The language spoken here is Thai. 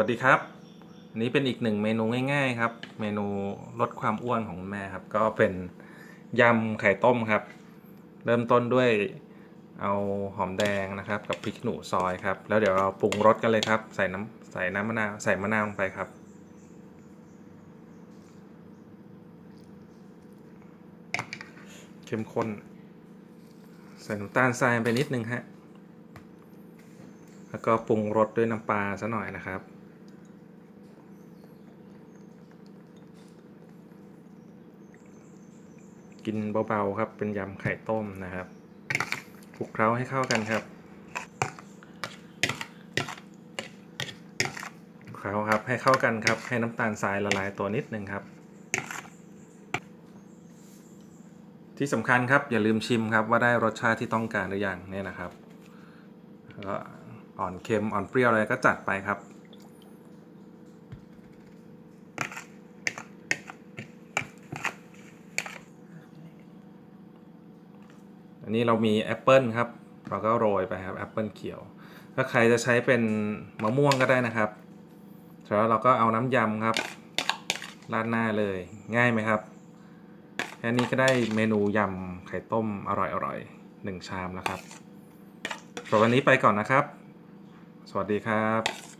วัสดีครับ นี้เป็นอีกหนึ่งเมนูง่ายๆครับ เมนูลดความอ้วนของแม่ครับ ก็เป็นยำไข่ต้มครับ เริ่มต้นด้วยเอาหอมแดงนะครับ กับพริกหนูซอยครับ แล้วเดี๋ยวเราปรุงรสกันเลยครับ ใส่น้ำใส่น้ำมะนาวใส่มะนาวลงไปครับ เข้มข้น ใส่น้ำตาลทรายไปนิดนึงฮะแล้วก็ปรุงรสด้วยน้ำปลาซะหน่อยนะครับ กินเบาๆครับ เป็นยำไข่ต้มนะครับคลุกเคล้าให้เข้ากันครับเคล้าครับให้เข้ากันครับ ให้น้ำตาลทรายละลายตัวนิดนึงครับ ที่สำคัญครับอย่าลืมชิมครับว่าได้รสชาติที่ต้องการหรือยังเนี่ยนะครับแล้วก็อ่อนเค็มอ่อนเปรี้ยวอะไรก็จัดไปครับ อันนี้เรามีแอปเปิลครับ เราก็โรยไปครับแอปเปิลเขียว ถ้าใครจะใช้เป็นมะม่วงก็ได้นะครับแล้วเราก็เอาน้ำยำครับราดหน้าเลยง่ายไหมครับแค่นี้ก็ได้เมนูยำไข่ต้มอร่อยๆหนึ่งชามแล้วครับสำหรับวันนี้ไปก่อนนะครับ สวัสดีครับ